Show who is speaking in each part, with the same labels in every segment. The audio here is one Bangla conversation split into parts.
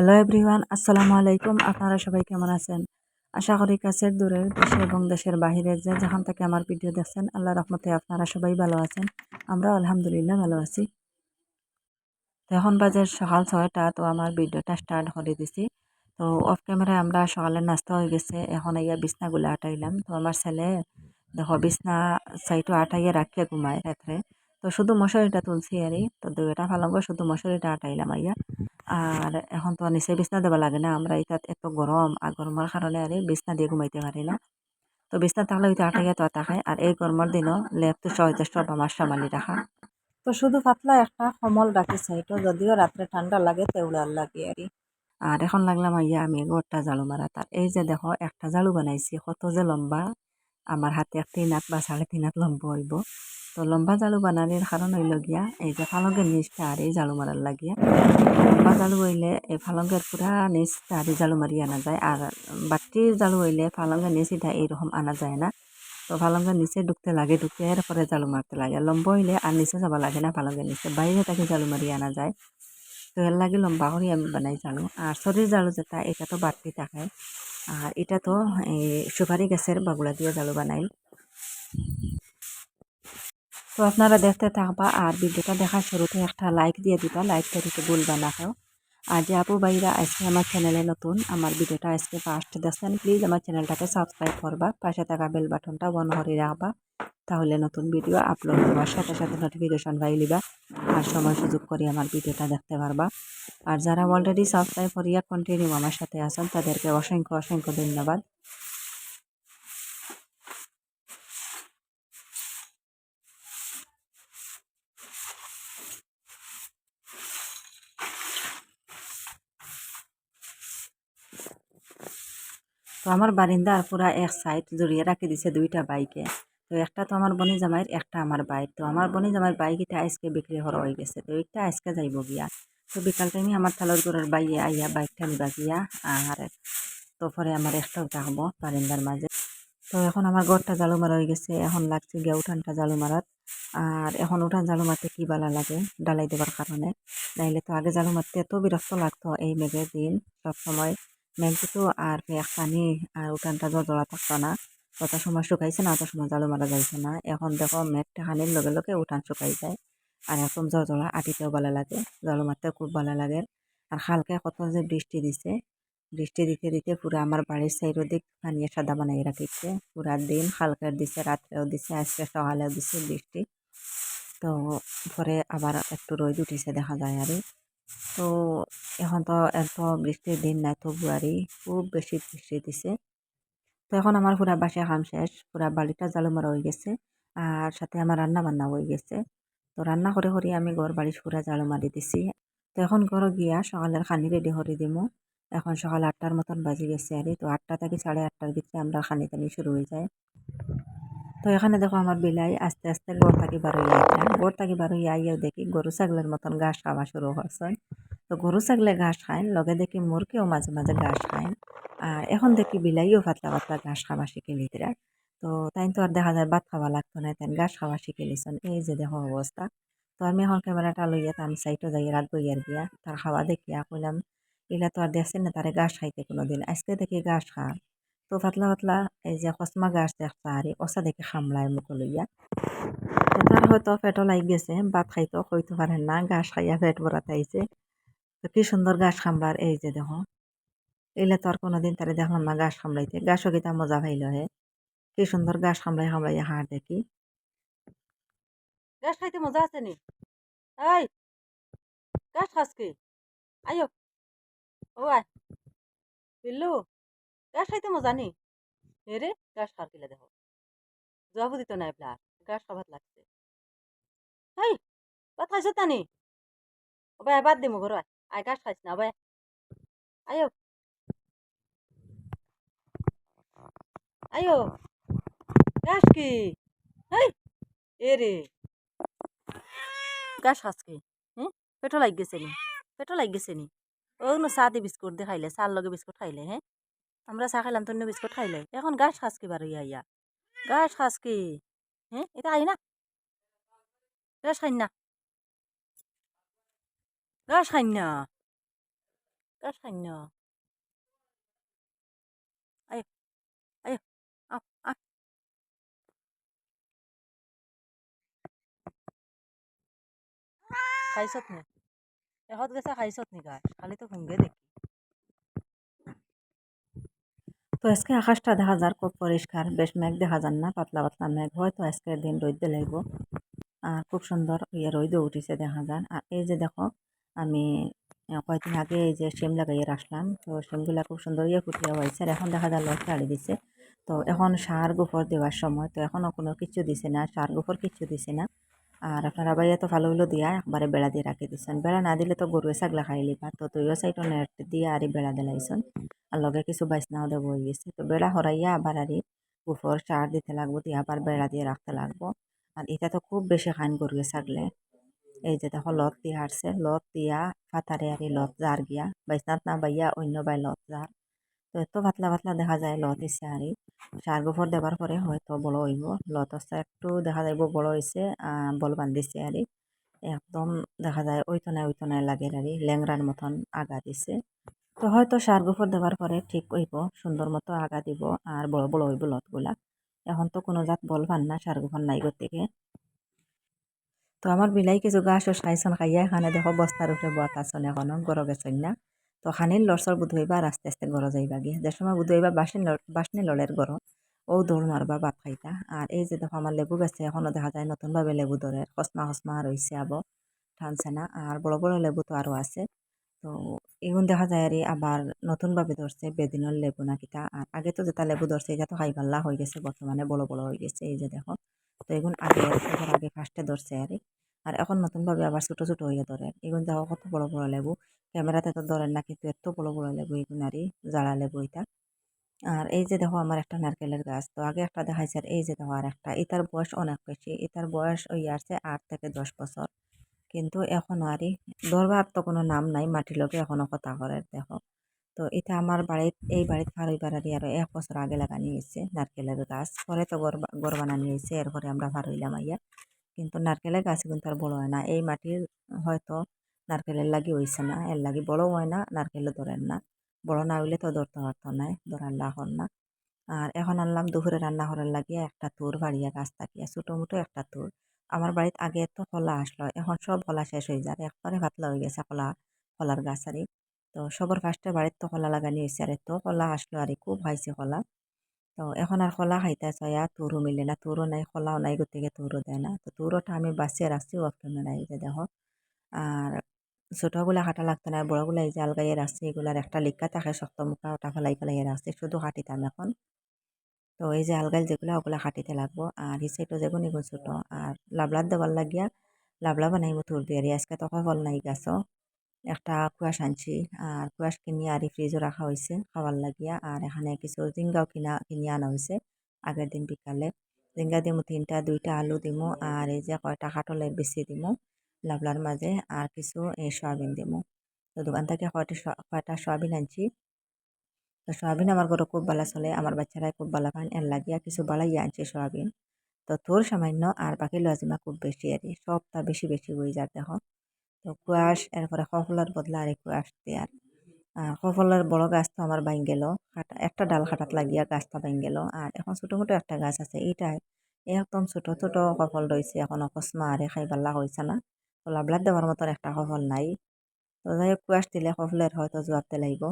Speaker 1: হ্যালো এভরিওয়ান আসসালামু আলাইকুম আপনারা সবাই কেমন আছেন? আশা করি কাছের, দূরের, দেশে এবং দেশের বাহিরে যে যেখান থেকে আমার ভিডিও দেখছেন আল্লাহ রহমতে আপনারা সবাই ভালো আছেন। আমরা আলহামদুলিল্লাহ ভালো আছি। তো এখন বাজে সকাল ছয়টা, তো আমার ভিডিওটা স্টার্ট করে দিছি। তো অফ ক্যামেরায় আমরা সকালে নাস্তা হয়ে গেছে, এখন ইয়া বিছনাগুলো আটাইলাম। তো আমার ছেলে দেখো, বিছনা সাইটও আটাইয়ে রাখিয়ে ঘুমায় রাত্রে। তো শুধু মশারিটা তুলছি আরই তো দুইটা ফালঙ্গ শুধু মশারিটা আটাইলাম আইয়া। আর এখন তো নিচে বিছনা দেওয়া লাগে না। আমরা ইতাত এত গরম আর গরমের কারণে আর বিছনা দিয়ে ঘুমাইতে পারি না। তো বিছনা থাকলে হয়তো আটাইয়া তো আটাখায় আর এই গরমের দিনও লেপটো সহজে সব আমার সামালি রাখা তো শুধু পাতলা একটা কমল রাখি সাইটো যদিও রাত্রে ঠান্ডা লাগে তেউলার লাগে আর আর এখন লাগলাম আইয়া আমি গোটা ঝাড়ু মারা তার এই যে দেখো, একটা ঝাড়ু বানাইছি, কত যে লম্বা। আমার হাতে তিন হাত বা সাড়ে তিন হাত লম্বা হইব। তো লম্বা জালু বানানোর কারণ হইল গিয়া, এই যে ফালঙ্গের নিচটা আর এই জালু মারার লাগিয়া। লম্বা জালু হইলে এই ফালঙ্গের পুরা নিচটা আর জালু মারি আনা যায় আর বাটির জালু হইলে ফালঙ্গের নিচটা এইরকম আনা যায় না। তো ফালঙ্গের নিচে ঢুকতে লাগে ঢুকে এরপরে জালু মারতে লাগে। লম্বা হইলে আর নিচে যাবা লাগে না ফালঙ্গের নিচে বাইরে তাকে জালু মারি আনা যায়। তো এর লাগে লম্বা করে আমি বানাই জালু। আর শরীর জালু যেটা এটা তো বাড়তি থাকে। আর এটা তো এই সুপারি গাছের বাগুলা দিয়ে জালু বানাই তো আপনারা দেখতে থাকবা, আর ভিডিওটা দেখার শুরুতে একটা লাইক দিয়ে দিবা লাইকটা দিতে ভুলবা না কেউ আর যে আপু ভাইরা আজকে আমার চ্যানেলে নতুন, আমার ভিডিওটা আজকে ফার্স্ট দেখছেন প্লিজ আমার চ্যানেলটাকে সাবস্ক্রাইব করবা, পাশে থাকা বেল বাটনটা বন্ধ করে রাখবা। তাহলে নতুন ভিডিও আপলোড হওয়ার সাথে সাথে নোটিফিকেশন পাই লিবা। আর সময় সুযোগ করে আমার ভিডিওটা দেখতে পারবা। আর যারা অলরেডি সাবস্ক্রাইব করিয়া কন্টিনিউ আমার সাথে আছেন, তাদেরকে অসংখ্য অসংখ্য ধন্যবাদ। তো আমার বারিন্দার পুরা এক সাইড জড়িয়ে রাখি দিছে দুইটা বাইকে তো একটা তো আমার বনি জামাইয়ের, একটা আমার বাইক তো আমার বনি জামাইয়ের বাইক এটা আজকে বিক্রি করা হয়ে গেছে। তো একটা আজকে যাইব গিয়া। তো বিকাল টাইমে আমার তালর ঘরের বাইয়ে আইয়া বাইকটা নিবা গিয়া। আর তো পরে আমার একটাও থাকব বারিন্দার মাঝে। তো এখন আমার ঘরটা জালু মারা হয়ে গেছে। এখন লাগছে গিয়া উঠানটা জালু মারাত আর এখন উঠান জালু মারতে কী বালা লাগে ডালাই দেবার কারণে। নাইলে তো আগে জালু মারতে এত বিরক্ত লাগতো এই মেঘের দিন। সবসময় মেঘগুতো আর পেঁয়াজ পানি আর উঠানটা জল জড়া থাকতো না। যত সময় শুকাইছে না অত সময় জালু মারা যাইছে না। এখন দেখো মেঘটা খানির লগে লগে উঠান শুকাই যায়। আর এখন জড়া আটিতেও ভালো লাগে, জালু মারতেও খুব ভালো লাগে। আর হালকা কত যে বৃষ্টি দিছে, বৃষ্টি দিতে দিতে পুরো আমার বাড়ির সাইডও দিক পানিয়ে সাদা বানাই রাখিছে পুরা দিন হালকা দিছে, রাত্রেও দিছে, আজকে সকালেও দিছে বৃষ্টি। তো পরে আবার একটু রোদ উঠিছে দেখা যায় আর। তো এখন তো এত বৃষ্টির দিন নাই ফেব্রুয়ারি খুব বেশি বৃষ্টি দিছে। তো এখন আমার পুরা বাসা কাম শেষ পুরা বাড়িটা জালু মারা হয়ে গেছে আর সাথে আমার রান্না বান্না হয়ে গেছে। তো রান্না করে করে আমি ঘর বাড়ি পুরা জালু মারি দিছি। তো এখন ঘর গিয়া সকালের খানি রেডি করে দিমু। এখন সকাল আটটার মতন বাজে গেছে আর, তো আটটা থেকে সাড়ে আটটার ভিতরে আমরা খানি টানি শুরু হয়ে যায়। তো এখানে দেখো আমার বিলাই আস্তে আস্তে গড় থাকি বার হইয়া গড় থাকি বার হইয়া দেখি গরু ছাগলের মতন ঘাস খাওয়া শুরু হচ্ছে তো গরু ছাগলে ঘাস খায়, লগে দেখি মুরগিও মাঝে মাঝে ঘাস খায়। আর এখন দেখি বিলাইও পাতলা পাতলা ঘাস খাওয়া শিখে লিতরা তো তাই তো আর দেখা যায় ভাত খাওয়া লাগতো না তাই ঘাস খাওয়া শিখে লিছেন এই যে দেখো অবস্থা তো আমি এখন ক্যামেরাটা লইয়া তার সাইডও যাই রাখব ইয়ার গিয়া তার খাওয়া দেখিয়া কইলাম এগুলা তো আর দেখছেন না তারে ঘাস খাইতে কোনো দিন আজকে দেখি ঘাস খা। তো পাতলা পাতলা এই যে কসমা ঘাস দেখতা আর ওসা দেখে খামলায় মুখ লইয়া তার হয়তো পেটও লাগ গেছে ভাত খাইতো হইতে পারে না ঘাস খাইয়া পেট ভরা তাইছে তো কি সুন্দর গাছ খামলার এই যে দেখো। এলে তো আর কোনোদিন তারে দেখলাম না গাছ খামলাইতে ঘাসও গীতা মজা পাইল হে? কি সুন্দর গাছ খামলাই খামলাইয়া হাড় দেখি। ঘাস খাইতে মজা আছে নি? এই ঘাস খাস কি? আয়ো ও আয়। বিল্লু, গাছ খাইতে মজা নি? হেরে গাছ খার কিলে দেখো। জবাব দিত না এবলা গাছ খাবার লাগছে। হাই, ভাত খাইছ তানি ও বাদ দিমু ঘর গাছ খাইছ না ভাই আয়ো আয়ো গাছ কি হাই এ রে গাছ খাস কি হ্যাঁ পেটো লাগ গেছে নি। পেটো লাগ গেছে নি। ও চা দি বিস্কুট দিয়ে খাইলে চার লগে বিস্কুট খাইলে হ্যাঁ। আমরা চা খাইলাম তন্য বিস্কুট খাইলে। এখন গাছ খাস কি বার ইয়া ইয়া গাছ খাস কি? হ্যাঁ? এটা আই না? গাছ খাই না? গাছ খাই না কার সান্য আয় আয় আও আ খাইছত নি? এহত গেছে খাইছত নি গাছ খালি তো হুঙ্গে দেখি। তো আজকে আকাশটা দেখা যার খুব পরিষ্কার বেশ মেঘ দেখা যান না, পাতলা পাতলা মেঘ হয়তো আজকের দিন রোদ লাগব। আর খুব সুন্দর ইয়ে রোদও উঠিছে দেখা যান আর এই যে দেখো আমি কয়েকদিন আগে এই যে শিম লাগাইয়ে রাখলাম। তো শিমগুলা খুব সুন্দর ইয়ে ফুটিয়ে হয়েছে। আর এখন দেখা লট ছাড়ি দিছে। তো এখন সার গোফর দেওয়ার সময় তো এখনও কোনো কিছু দিছে না, সার গোফর কিছু দিছে না। আর আপনারা বাইরে তো ভালো হলো দিয়া একবারে বেড়া দিয়ে রাখি দিচ্ছেন বেড়া না দিলে তো গরু ছাগলা খাই লিবা। তো তুইও সাইডও নেট দিয়ে আর বেড়া দিলাইছন। আর লগে কিছু বাইসনাও দেবো হয়ে গেছে। তো বেড়া হরাইয়া আবার আর গোফর সার দিতে লাগবো, দিয়ে আবার বেড়া দিয়ে রাখতে লাগবো। আর এটা তো খুব বেশি খান গরু ছাগলে। এই যে দেখো লত দিয়ে হারছে লত দিয়া ফাতারে আর লত জার গিয়া বাইসনাত না বাইয়া অন্য বাই লত জার তো এত পাতলা পাতলা দেখা যায় লত ইসে আর সার গোফর দেবার পরে হয়তো বড় হইব। লত হচ্ছে একটু দেখা যাইব বড় হয়েছে বল বান্ধিছে আর একদম দেখা যায় ওইতনায় ওইতনায় লাগে আর ল্যাংরার মতন আগা দিছে তো হয়তো সার গোফর দেওয়ার পরে ঠিক হইব, সুন্দর মতো আগা দিব, আর বড় বড় হইব লতগুলা এখন তো কোনো জাত বল বলবান না, সার গোফর নাই গতিকে। তো আমার বিলাই কিছু গাছ ও খাইছন খাইয়া এখানে দেখো বস্তার উপরে বত আসন এখনও গড় গেছেন না? তো খানির লড়সর বুধইবা আস্তে আস্তে গড় যাইবা গিয়ে যে সময় বুধইবা বাসনি বাসনি লড়ের গড় ও দৌড় মারবা ভাত খাইতা। আর এই যে দেখো আমার লেবু গাছে এখনও দেখা যায় নতুনভাবে লেবু ধরে কসমা কসমা রয়েছে আবো টানছে না আর বড় বড় লেবু তো আরও আছে। তো এগুন দেখা যায় আর আবার নতুনভাবে ধরছে বেদিনের লেবু না কিতা। আর আগে তো যেটা লেবু ধরছে এটা তো হাইবাল্লা হয়ে গেছে বর্তমানে বড় বড় হয়ে গেছে, এই যে দেখো। তো এগুন আগে এবার আগে ফার্স্টে ধরছে আর। আর এখন নতুনভাবে আবার ছোটো ছোটো হয়ে ধরে। এগুন দেখো কত বড় বড় লেবু। ক্যামেরাতে তো ধরেন না, কিন্তু এত বড় বড় লেবু এগুন আরই জাড়া লেবু এটা। আর এই যে দেখো আমার একটা নারকেলের গাছ, তো আগে একটা দেখাইছে আর এই যে দেখো আর একটা। এটার বয়স অনেক বেশি। এটার বয়স ওই আসছে আট থেকে দশ বছর। কিন্তু এখনও আরই ধরবার তো কোনো নাম নাই, মাটির লোকে এখনও কথা করে দেখো। তো এটা আমার বাড়িত, এই বাড়িত ফার হইবার আরই আরও এক বছর আগে লাগানি হয়েছে নারকেলের গাছ। পরে তো গড় গড় বানানি হয়েছে এরপরে আমরা ফার হইলাম আইয়া কিন্তু নারকেলের গাছ কিন্তু আর বড় হয় না। এই মাটির হয়তো নারকেলের লাগি হয়েছে না, এর লাগি বড় হয় না, নারকেলও ধরেন না। বড় না হইলে তো ধরতে পারতো না, ধরার লাহর না। আর এখন আনলাম দুপুরে রান্না করার লাগিয়ে একটা তুর, বাড়িয়া গাছ থাকিয়া ছোটো মোটো একটা তুর। আমার বাড়িতে আগে তো কলা আসলো, এখন সব কলা শেষ হয়ে যায় একবারে পাতলা হয়ে গেছে কলা কলার গাছ আরই তো সবার ফার্স্টে বাড়ির তো কলা লাগানি হয়েছে আর তো কলা আসলো আর খুব খাইছে কলা। তো এখন আর কলা খাইতে চাইয়া তুরও মিলে না তুরও নাই, কলাও নাই, গতিকে তুরও দেয় না। তো তুরোটা আমি বাঁচিয়ে রাখছি ওয়াক ক্যামেরায় যে দেখো। আর ছোটোগুলা কাটা লাগতো না বড়গুলা এই যে আলগাইয়ে রাখছি এগুলার একটা লিখা থাকে, শক্ত মুখা ওটা ফেলাই ফেলাই রাখছি শুধু কাটিতাম এখন। তো এই যে আলগাইল যেগুলো, ওগুলো কাটিতে লাগবো। আর সাইডও যেগুলো এগুলো ছোটো আর লাবলার দেওয়ার লাগিয়া, লাবলা বানাইব তুর দিয়ে আজকে তো ফল নাই গাছও একটা কুয়াশ আনছি। আর কুয়াশ কিনে আর ফ্রিজও রাখা হয়েছে খাবার লাগিয়া। আর এখানে কিছু জিঙ্গাও কিনা, কিনে আনা হয়েছে আগের দিন বিকালে। জিঙ্গা দিমু তিনটা, দুইটা আলু দিমু আর এই যে কয়টা কাটলের বেশি দিমু লাবলার মাঝে আর কিছু এই সয়াবিন দিমু। তো দোকান থেকে কয়টা কয়টা সয়াবিন আনছি। তো সয়াবিন আমার ঘরে খুব ভালো চলে, আমার বাচ্চারাই খুব ভালো পান এর লাগিয়া কিছু বালাই আনছে সয়াবিন। তো তোর সামান্য আর বাকি লজিমা খুব বেশি আর সবটা বেশি বেশি হয়ে যায় দেখো। তো কুয়াশ, এরপরে সফলার বদলা আর কুয়াশ দেয়ার আর সফলার বড় গাছ তো আমার বাইন গেল একটা ডাল খাটাত লাগিয়া গাছটা বাইন গেল আর এখন ছোটো মোটো একটা গাছ আছে এইটাই একদম ছোট ছোট সফল রয়েছে, এখন অকস্মা আরে খাই পাল্লা হয়েছে না। তো লাভলার দেওয়ার মতন একটা সফল নাই। তো যাই হোক, কুয়াশ দিলে সফলের হয়তো জবাবতে লাগব।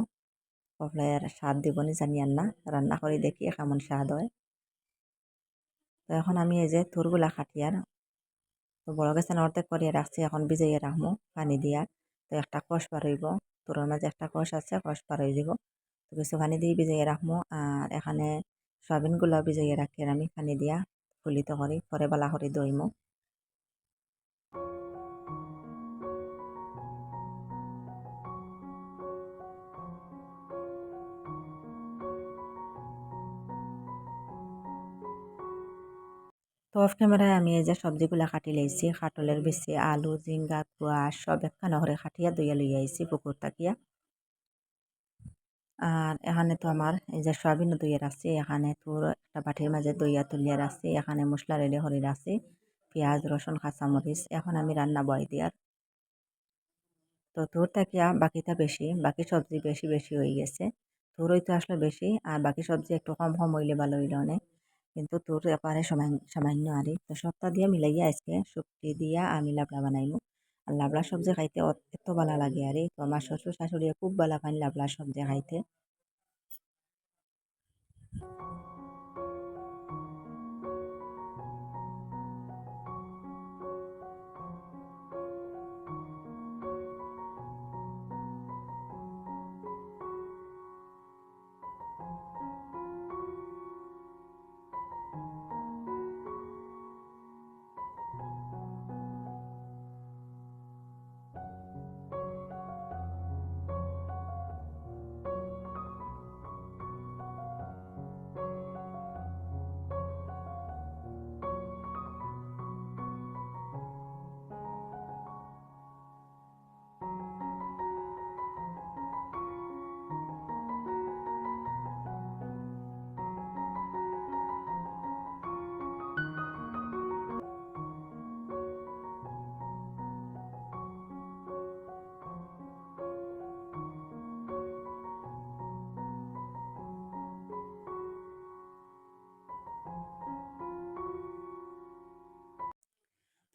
Speaker 1: সফলের স্বাদ দিবনি জানি আর না, রান্না করে দেখি কেমন স্বাদ হয়। তো এখন আমি এই যে তুরগুলা খাটিয়ার তো বড় গেছে অর্ধেক করিয়ে রাখছি, এখন ভিজাইয়ে রাখব পানি দিয়া। তো একটা কষ বার হইব, তোর মাঝে একটা কষ আছে, কষ বার হয়ে যাব। তো কিছু পানি দিয়ে ভিজাইয়ে রাখব আর এখানে সয়াবিনগুলো ভিজাইয়ে রাখি আমি পানি দিয়া ফুলিত করি, পরে বালা করে দইমো। অফ ক্যামেরায় আমি এই যে সবজিগুলা কাটি লাইছি খাটলের বেশি আলু জিঙ্গা কুয়াশ সব একখানা করে খাটিয়া দইয়া লইয়া আইছি পুকুর তাকিয়া আর এখানে তো আমার এই যে সয়াবিন দইয়া রাখছি, এখানে তোর একটা বাটির মাঝে দইয়া তুলিয়া রাখছি, এখানে মশলা রেডি হরির রাখছি, পেঁয়াজ, রসুন, কাঁচামরিচ, এখন আমি রান্না বয় দিয়ার। তো তো তোর থাকিয়া বাকিটা বেশি, বাকি সবজি বেশি বেশি হয়ে গেছে তোর হয়তো আসলে বেশি, আর বাকি সবজি একটু কম কম হইলে ভালো হইলে অনেক। কিন্তু তোর এপারে সামান্য আরে তো সবটা দিয়ে মিলাইয়া আজকে শুক্তি দিয়া আমি লাবলা বানাইমু। আর লাবলা সবজি খাইতে এত ভালো লাগে আরে। তো আমার শ্বশুর শাশুড়িয়া খুব ভালো পান লাবলা সবজি খাইতে।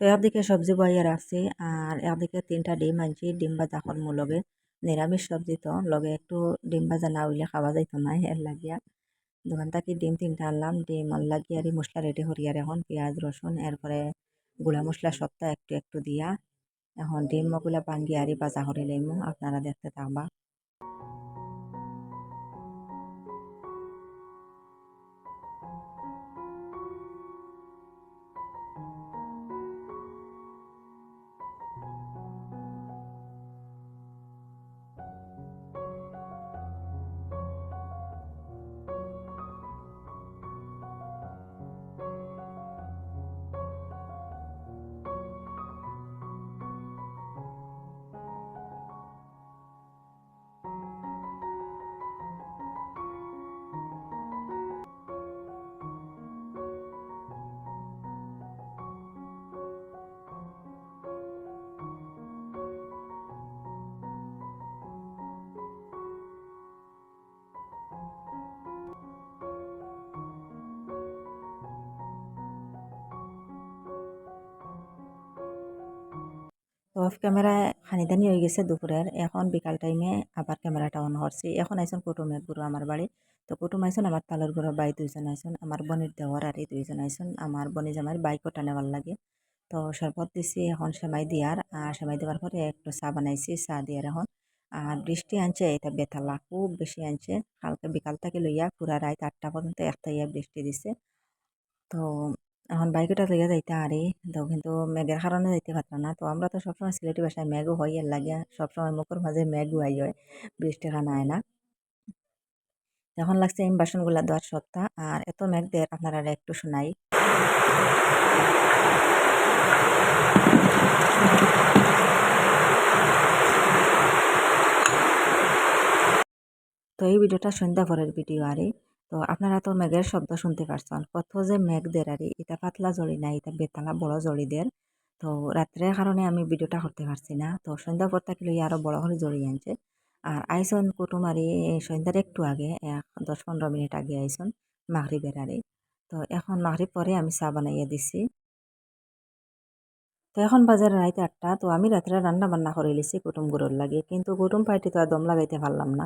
Speaker 1: তো একদিকে সবজি বইয়া রাখছি আর একদিকে তিনটা ডিম আনছি, ডিম ভাজা করমু লগে। নিরামিষ সবজি তো, লগে একটু ডিম ভাজা না হইলে খাওয়া যাইতো না, এর লাগিয়া। দোকান থেকে ডিম তিনটা আনলাম, ডিম আর লাগিয়ে আর মশলা রেডি করিয়ার এখন পেঁয়াজ, রসুন, এরপরে গুঁড়া মশলা সবটা একটু একটু দিয়া। এখন ডিম ওগুলা ভাঙ্গি আরি ভাজা করে লইমু, আপনারা দেখতে থাকবা। অফ ক্যামেরায় খানিদানি হয়ে গেছে দুপুরের এখন বিকাল টাইমে আবার ক্যামেরাটা অন করছি এখন আইসন কুটুমের গুরু আমার বাড়ি তো কুটুম আইসন আমার তালের গুরু বাই দুইজন আইসন আমার বনির দেওয়ার আর এই দুইজন আইসন আমার বনি জামাই বাইকও টানেবার লাগে। তো শরবত দিছি, এখন সেমাই দিয়ার আর সেমাই দেওয়ার পরে একটু চা বানাইছি চা দিয়ার এখন। আর বৃষ্টি আনছে এটা বেতালা খুব বেশি আনছে। কালকে বিকাল থেকে লইয়া পুরা রাত আটটা পর্যন্ত একটা ইয়া বৃষ্টি দিছে। তো এখন বাইকটা লইয়া যাইতে আরে, তো কিন্তু মেঘের কারণে যাইতে পারতাম না। তো আমরা তো সবসময় সিলেটি বাসায় মেঘও হয় এর লাগিয়া সবসময় মুখের মাঝে মেঘও আই হয় বৃষ্টি খানা আয় না। এখন লাগছে এই বাসনগুলা দেওয়ার সত্তা আর এত মেঘ দের আপনারা একটু শোনাই। তো এই ভিডিওটা সন্ধ্যা পরের ভিডিও, আরে। তো আপনারা তো মেঘের শব্দ শুনতে পারছেন। কত যে মেঘ দের আরে, এটা পাতলা জড়ি না, এটা বেতালা বড় জড়ি দের। তো রাত্রের কারণে আমি ভিডিওটা করতে পারছি না। তো সন্ধ্যা পর থাকলে আরও বড় করে জড়ি আনছে। আর আইসন কুটুমারি সন্ধ্যার একটু আগে, এক দশ পনেরো মিনিট আগে আইসন মাগরিবের আরে। তো এখন মাগরিব পরে আমি চা বানাইয়া দিছি। তো এখন বাজার রাইতে আটটা, তো আমি রাত্রে রান্না বান্না করে লিছি কুটুম গুড়োর লাগে। কিন্তু কুটুম পাইটি তো আর দম লাগাইতে পারলাম না।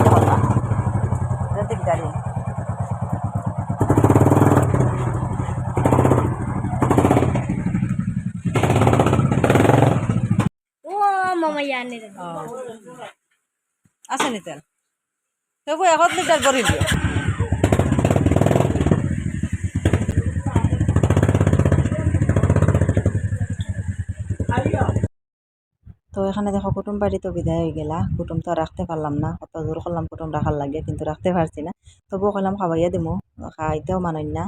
Speaker 1: আছে নি তেল? তবু এগত লিটার করে দিও তো এখানে দেখো কুটুম বাড়ি তো বিদায় হয়ে গেলা। কুটুম তো রাখতে পারলাম না। কত জোর করলাম কুটুম রাখার লাগে কিন্তু রাখতে পারছি না। তবুও কইলাম খাওয়াইয়া দিমু। খাইতেও মানই না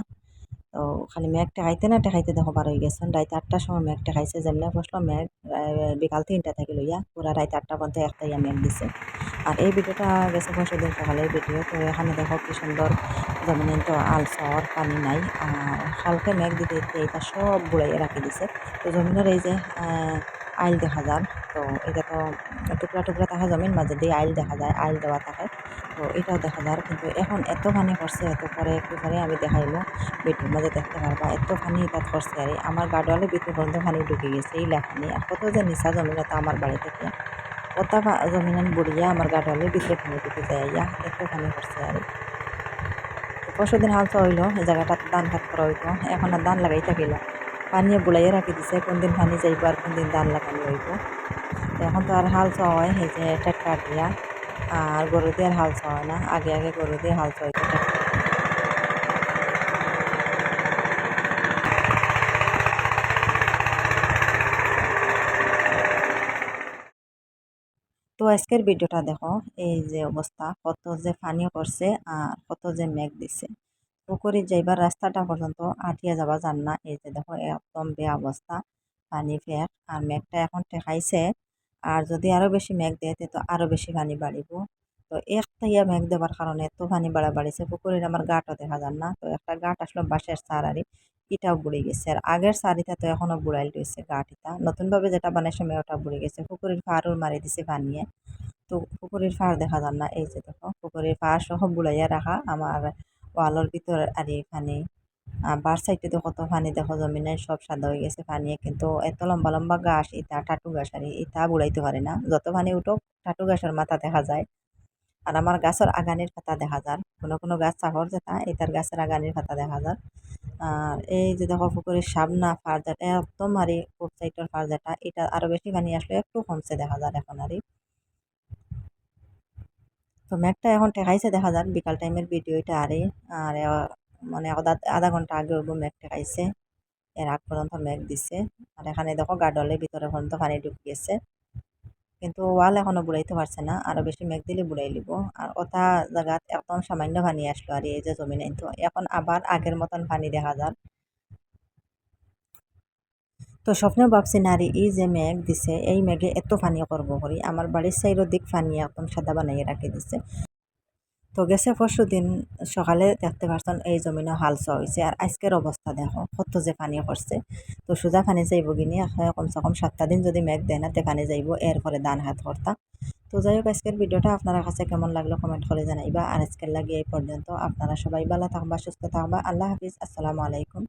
Speaker 1: তো খালি মেঘ টেকাইতে না টেকাইতে দেখো বার হয়ে গেছেন রাইতে আটটার সময় মেঘ টেকাইছে, যেমনি বসল মেঘ বিকাল তিনটা থেকে লইয়া পুরা রাইতে আটটা পর্যন্ত একটাইয়া মেঘ দিছে। আর এই ভিডিওটা গেছে পরশু দিন সকালের ভিডিও, তো এখানে দেখো কি সুন্দর যেমন তো আল শহর পানি নাই, আর হালকা মেঘ দিতে দিতে এটা সব বুড়াইয়া রাখি দিছে। তো জমিনের এই যে আইল দেখা যায় তো এটা তো টুকরা টুকরা থাকে জমিন, মাঝে দিয়ে আইল দেখা যায়, আইল দেওয়া থাকে। তো এটাও দেখা যায় কিন্তু এখন এত পানি করছে এত পরে একটু পরে আমি দেখাইলো? ভিডিওর মাঝে দেখতে পারবা, এত পানি করছে আর, আমার গাডওয়ালে ভিতরে পর্যন্ত পানি ঢুকে গেছে, এই লেখানি আর কত যে নিচা জমিন তো আমার বাড়ি থেকে। কত জমিন বুড়িয়া আমার গাডওয়ালের ভিতরে ঢুকে যায়। ইয়া এত পানি করছে আর। পরশু দিন হাল হইল, এই জায়গাটা ধান ভাত করা হইতো। এখন আর ধান লাগাই থাকিল পানিয়ে বুলাইয়ে রাখি দিছে, কোন দিন পানি যাইব আর কোন দিন ধান লাগানো হইব। এখন তো আর হাল হয়, এই যে ট্রাক্টর দিয়া। আর গরু দিয়ে আর হাল চাওয়া না। আগে আগে গরু দিয়ে হাল চাইতো তো আজকের ভিডিওটা দেখো, এই যে অবস্থা, কত যে পানি করছে আর কত যে মেঘ দিছে। পুকুরে যাইবার রাস্তাটা পর্যন্ত আটিয়া যাবা যান না। এই যে দেখো একদম বেয়া অবস্থা পানি ফেক আর মেঘটা এখন ঠেকাইছে আর যদি আরও বেশি মেঘ দেয়, তো আরও বেশি পানি বাড়িব। তো একটা ইয়া মেঘ দেওয়ার কারণে এত পানি বাড়া বাড়িছে, পুকুরের আমার গাটও দেখা যান না। তো একটা গাট আসলো বাঁশের সারারি ইটাও বুড়ে গেছে। আর আগের সারিটা তো এখনও বুড়াইল রয়েছে গাট ইটা নতুনভাবে যেটা বানাইছে ওটা বুড়ে গেছে। পুকুরের ফাড়ও মারি দিছে বানিয়ে তো পুকুরের ফাড় দেখা যান না। এই যে দেখো, পুকুরের ফাড় সহ বুড়াইয়া রাখা আমার ওয়ালের ভিতর আর এখানে বার সাইডে তো কত পানি দেখো জমিনে সব সাদা হয়ে গেছে পানি কিন্তু এত লম্বা লম্বা গাছ ইটা টাটু গাছ আর ইটা বুড়াইতে পারে না। যত পানি উঠুক টাটু গাছের মাথা দেখা যায়। আর আমার গাছের আগানির পাতা দেখা যায়। কোনো কোনো গাছ চাহর যেটা এটার গাছের আগানির পাতা দেখা যায়। আর এই যে দেখো পুকুরের সামনা ফার যেটা একদম আর কোপ সাইডের ফার যেটা এটা আরও বেশি পানি আসলে একটু কমছে দেখা যায় এখন আর তো মেঘটা এখন ঠেকাইছে দেখা যাক বিকাল টাইমের ভিডিও এটা আরে আর মানে আধা ঘণ্টা আগে হইব মেঘ ঠেকাইছে এর আগ পর্যন্ত মেঘ দিছে। আর এখানে দেখো গাডলের ভিতরে পর্যন্ত পানি ঢুকে গেছে কিন্তু ওয়াল এখনও বুড়াইতে পারছে না। আরও বেশি মেঘ দিলে বুড়াই লিব। আর ওটা জায়গাত একদম সামান্য পানি আসলো আর এই যে জমিনে তো এখন আবার আগের মতন পানি দেখা যার তো স্বপ্নেও ভাবছি নারী এই যে মেঘ দিছে, এই মেঘে এত পানি করব করি আমার বাড়ির সাইডের দিক পানি একদম সাদা বানাইয়ে রাখি দিছে। তো গেছে পরশু দিন সকালে দেখতে পারছেন এই জমিনে হাল চা হয়েছে আর আজকের অবস্থা দেখো, কত যে পানি পড়ছে। তো সোজা পানি যাইব কিনি কমসে কম সাতটা দিন যদি মেঘ দেয় না, তে পানি যাইব, এরপরে দান হাত করতা তো যাই হোক, আজকের ভিডিওটা আপনারা কাছে কেমন লাগল কমেন্ট করে জানাইবা। আর আজকের লাগে এই পর্যন্ত। আপনারা সবাই ভালো থাকবা, সুস্থ থাকবা। আল্লাহ হাফিজ। আসসালামু আলাইকুম।